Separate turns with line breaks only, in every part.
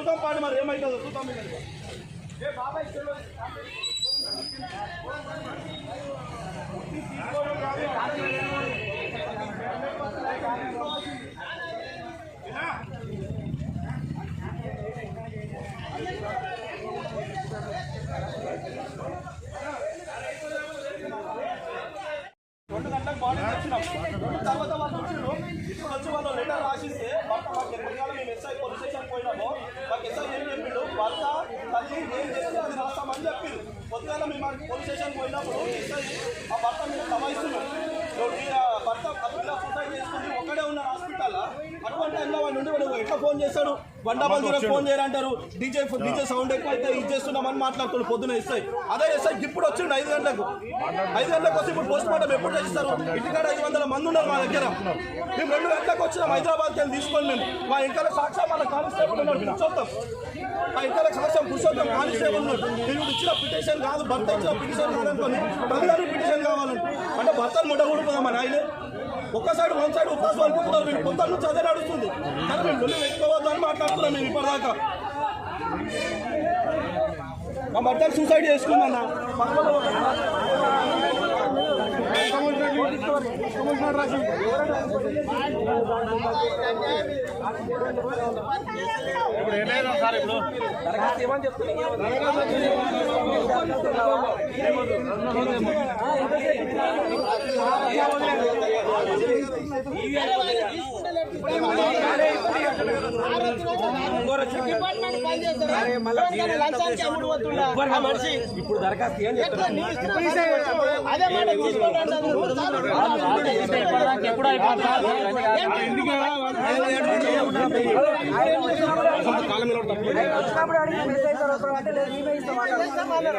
చూద్దాం పాడి మరి ఏమైతుందో చూద్దాం ఏ బాబాయ్ రెండు గంటలకు బాడీ వచ్చినాం తర్వాత వాళ్ళు వచ్చిన ఇప్పుడు వచ్చి వాళ్ళు లెటర్ రాసిస్తే భర్త మాకు ఎప్పటికాలం మేము ఎస్ఐ పోలీస్ స్టేషన్ పోయినామో మాకు ఎస్ఐ ఏం చెప్పిండు భర్త తల్లి ఏం చేస్తే అది రాస్తామని చెప్పిండు పొద్దుగాల మేము ఆ పోలీస్ స్టేషన్ పోయినప్పుడు ఎస్ఐ ఆ భర్త మీద దబాయిస్తున్నాడు ఈ ఆ భర్త ఆ పిల్ల సూసైడ్ చేసుకుని ఒక్కడే ఉన్న హాస్పిటల్ అటువంటి టైంలో వాడు నుండి వాడు ఎట్లా ఫోన్ చేస్తాడు? బండాబాల్ కూడా ఫోన్ చేయరంటారు. డీజే డీజే సౌండ్ ఎక్కువ అయితే ఇది చేస్తున్నామని మాట్లాడుతున్నాడు పొద్దున ఎస్ఐ అదే ఎస్ఐ ఇప్పుడు వచ్చిండు ఐదు గంటలకు. ఐదు గంటలకు వచ్చి ఇప్పుడు పోస్ట్ మార్టం ఎప్పుడు చేస్తారు? ఇంటికాడ ఐదు వందల మంది ఉన్నారు మా దగ్గర. మేము రెండు గంటలకు వచ్చినాం హైదరాబాద్కి వెళ్ళి తీసుకొని మేము. మా ఇంట్లో సాక్ష్యం మన కానిస్టేబుల్ ఉన్నాడు కూర్చోతాం మా ఇంట్లో సాక్ష్యం కూర్చోతాం కానిస్టేబుల్ ఉన్నాడు. నేను ఇచ్చిన పిటిషన్ కాదు భర్త ఇచ్చిన పిటిషన్ కాదనుకోని తల్లిదండ్రులు పిటిషన్ కావాలంటే. అంటే భర్తను ముడగొడుకుందామని ఆయన ఒక్కసారి వన్ సైడ్ ఉపాసం అనుకుంటున్నారు మీరు కొంత నుంచి అదే నడుస్తుంది. కానీ మేము లొల్లి పెట్టుకోవద్దు మాట్లాడుతున్నాం మేము ఇప్పటిదాకా. మా భర్తను సూసైడ్ చేసుకుందన్న. ఇప్పుడు ఏమైనా సార్
ఇప్పుడు? దరఖాస్తు ఏం
అదే మాట
ఎప్పుడు అయిపోతుంది?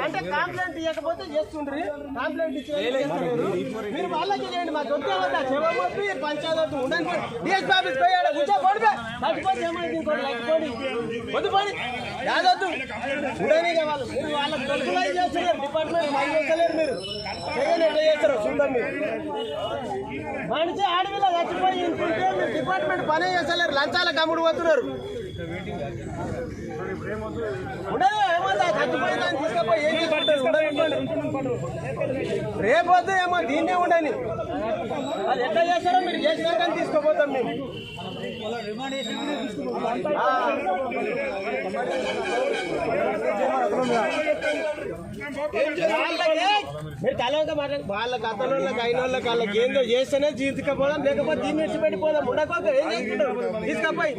అంటే కాంప్లైంట్ ఇవ్వకపోతే చేస్తుండ్రి కాంప్లైంట్ ఇచ్చేయలేరు మీరు వాళ్ళకి చేయండి మాకు పంచాయతీ ఉండండి డిఎస్ బాబు పోయాడు కూర్చో పడిపే ఏమైంది ఇంకోటి వద్దు యాదొద్దు ఉండని కావాలి మీరు తొలుగులై చేస్తున్నారు. డిపార్ట్మెంట్ చేస్తలేరు మీరు. ఎట్లా చేస్తారు? చూద్దాం మీరు. మనిషి ఆడవిలో చచ్చిపోయి ఇంటుంటే మీరు డిపార్ట్మెంట్ పనే చేస్తలేరు. లంచాల కమ్ముడు పోతున్నారు. ఉండదు ఏమన్నా చచ్చిపోయిందని ఏం ఉండదు రేపొద్దు ఏమో దీన్నే ఉండని. అది ఎట్లా చేస్తారో మీరు చేసినాక తీసుకోపోతాం మేము. మీరు తలవంక మాట్లాడి వాళ్ళ గతంలోకి అయిన వాళ్ళకి వాళ్ళకి ఏందో చేస్తేనే తీసుకుపోదాం లేకపోతే దీన్ని విడిచిపెట్టిపోదాం ఉండకపోతే ఏం చేస్తున్నారు తీసుకపోయి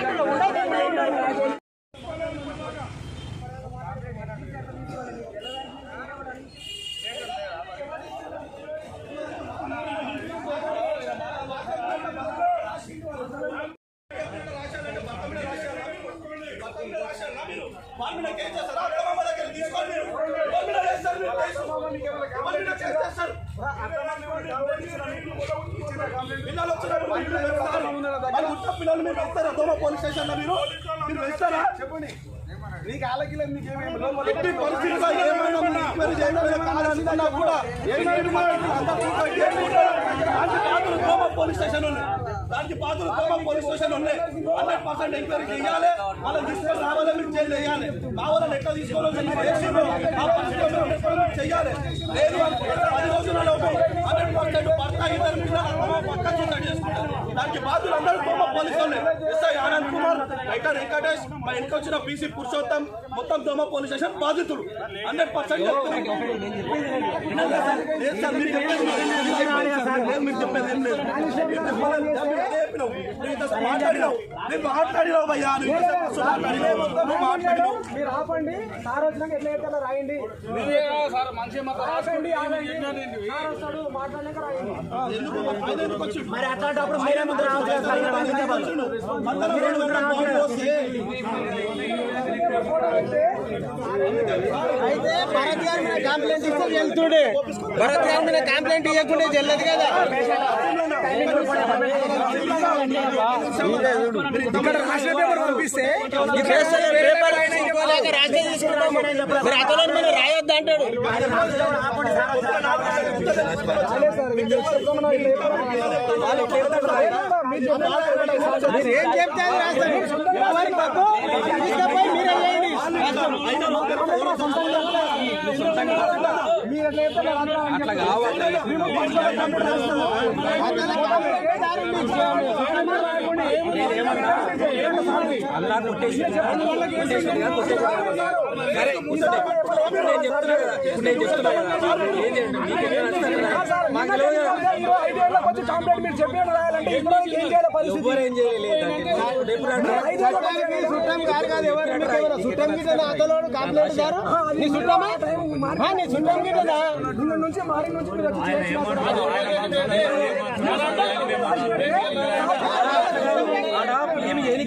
ఉండదు.
వాళ్ళ మీద కేసు చేస్తారా? అత్తమామ దగ్గర తీసుకోండి మీరు. మీద వేస్తారు మీరు. కేసు చేస్తారు. పిల్లలు వచ్చినప్పుడు మీరు పుట్టిన పిల్లలు మీరు వేస్తారా దోమ పోలీస్ స్టేషన్లో మీరు? మీరు వేస్తారా చెప్పండి. ఎట్టి పరిస్థితుల్లో ఏమైనా మీరు ఎంక్వైరీ చేయకపోయినా కాదనుకున్నా కూడా ఏమైనా పోలీస్ స్టేషన్ ఉంది దానికి పాత్రలు దోమ పోలీస్ స్టేషన్ ఉన్నాయి. హండ్రెడ్ పర్సెంట్ ఎంక్వైరీ చేయాలి. వాళ్ళని తీసుకొని రావాలని మీరు జైలు వేయాలి కావాలని ఎట్లా తీసుకోవాలని మీరు చేయాలి లేదు అనుకుంటే పది రోజులలోపు హండ్రెడ్ పర్సెంట్ భర్త ఇద్దరు పిల్లలు పక్క సూసైడ్ చేసుకుంటారు దానికి బాధ్యులు అందరూ దోమ పోలీసులు ఎస్ఐ ఆనంద్ రైటర్ వెంకటేష్ మా ఇంటికి వచ్చిన బీసీ పురుషోత్తం మొత్తం దోమ పోలీస్ స్టేషన్ బాధితుడు హండ్రెడ్ పర్సెంట్ మాట్లాడినావు. నేను మాట్లాడినావు భయ్యా. నువ్వు ఇంతసేపు మాట్లాడినావు నువ్వు మాట్లాడినావు.
మీరు ఆపండి. సార్ వచ్చినాక ఎట్లా చెప్తారో రాయండి. ఆపండి ఆగండి సార్ వస్తాడు మాట్లాడినాక రాయండి.
ఎందుకు ఆయన ఎందుకు వచ్చిండు?
మరి అట్లాంటప్పుడు మీరే ముందు రావచ్చు
అయితే భరత్ గారి మీద కంప్లైంట్ ఇస్తే వెళ్తుడే. భరత్ గారి మీద కంప్లైంట్ ఇవ్వకుండా చెల్లదు కదా. ఇక్కడ రాసిన పేపర్ రాయొద్దు అంటాడు.
అట్లా కావాలి. అల్లా కొట్టేసి సరే ఇప్పుడు నేను చెప్తున్నా కదా ఇప్పుడు నేను చెప్తున్నా కదా ఏం చేయండి మీకు ఏం
మాకు ఎవరేం
చేయలేదు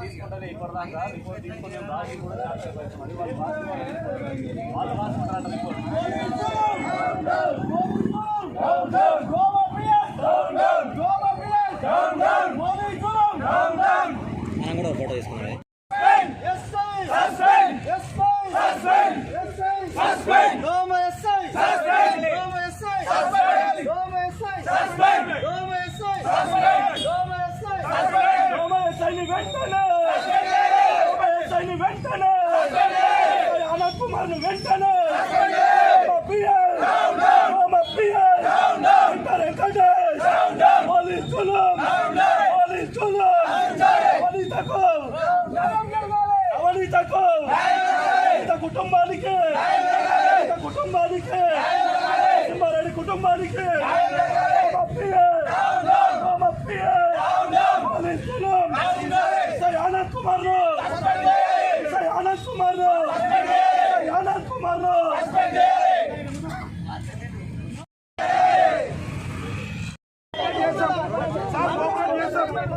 తీసుకుంటారు ఇప్పటిదాకా రిపోర్ట్ తీసుకుని రాసి వాళ్ళు రాసుకుంటారు రిపోర్ట్
পুলিশ চলুন। পুলিশ চলুন।
পুলিশ থাকুন। কুটুম্বালিকে